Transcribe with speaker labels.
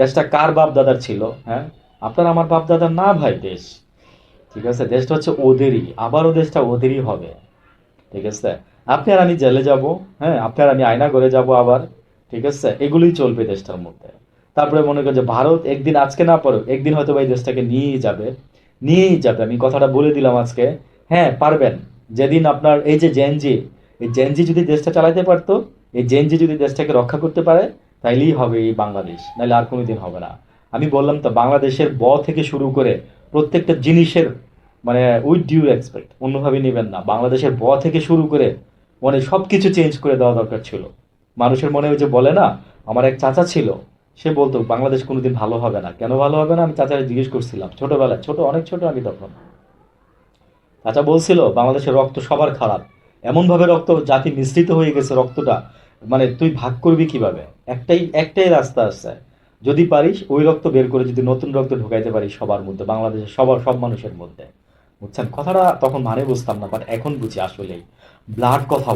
Speaker 1: দেশটা কার বাপ দাদার ছিল হ্যাঁ? আপনার আমার বাপ দাদার না ভাই, দেশ। ঠিক আছে? দেশটা হচ্ছে ওদেরই। আবারও দেশটা ওদেরই হবে। ঠিক আছে? আপনি আর আমি জেলে যাব হ্যাঁ? আপনি আর আমি আয়না করে যাব আবার। ঠিক আছে? এগুলোই চলবে দেশটার মধ্যে। তারপরে মনে করেন যে ভারত একদিন আজকে না পারো একদিন হয়তো ভাই দেশটাকে নিয়েই যাবে। নিয়েই যাবে। আমি কথাটা বলে দিলাম আজকে। হ্যাঁ পারবেন। যেদিন আপনার এই যে জেনজি এই জেনজি যদি দেশটা চালাতে পারতো, এই জেনজি যদি দেশটাকে রক্ষা করতে পারে তাইলেই হবে এই বাংলাদেশ নাহলে আর কোনোদিন হবে না। আমি বললাম তো, বাংলাদেশের ব থেকে শুরু করে প্রত্যেকটা জিনিসের মানে উইথ ডিউ এক্সপেক্ট অন্যভাবে নেবেন না। বাংলাদেশের ব থেকে শুরু করে মানে সব কিছু চেঞ্জ করে দেওয়া দরকার ছিল। মানুষের মনে ওই যে বলে না, আমার এক চাচা ছিল, সে বলতো, বাংলাদেশ কোনোদিন ভালো হবে না। কেন ভালো হবে না? আমি চাচাকে জিজ্ঞেস করছিলাম, ছোটবেলায়, ছোট, অনেক ছোট আমি তখন। চাচা বলছিল, বাংলাদেশের রক্ত সবার খারাপ। এমনভাবে রক্ত জাতি মিশ্রিত হয়ে গেছে, রক্তটা। মানে তুই ভাগ করবি কীভাবে? একটাই একটাই রাস্তা আছে। যদি পারিস, ওই রক্ত বের করে যদি নতুন রক্ত ঢোকাইতে পারিস সবার মধ্যে, বাংলাদেশের সবার, সব মানুষের মধ্যে। বুঝছেন? কথাটা তখন মানে বুঝতাম না বাট এখন বুঝি আসলেই। ব্লাড কথা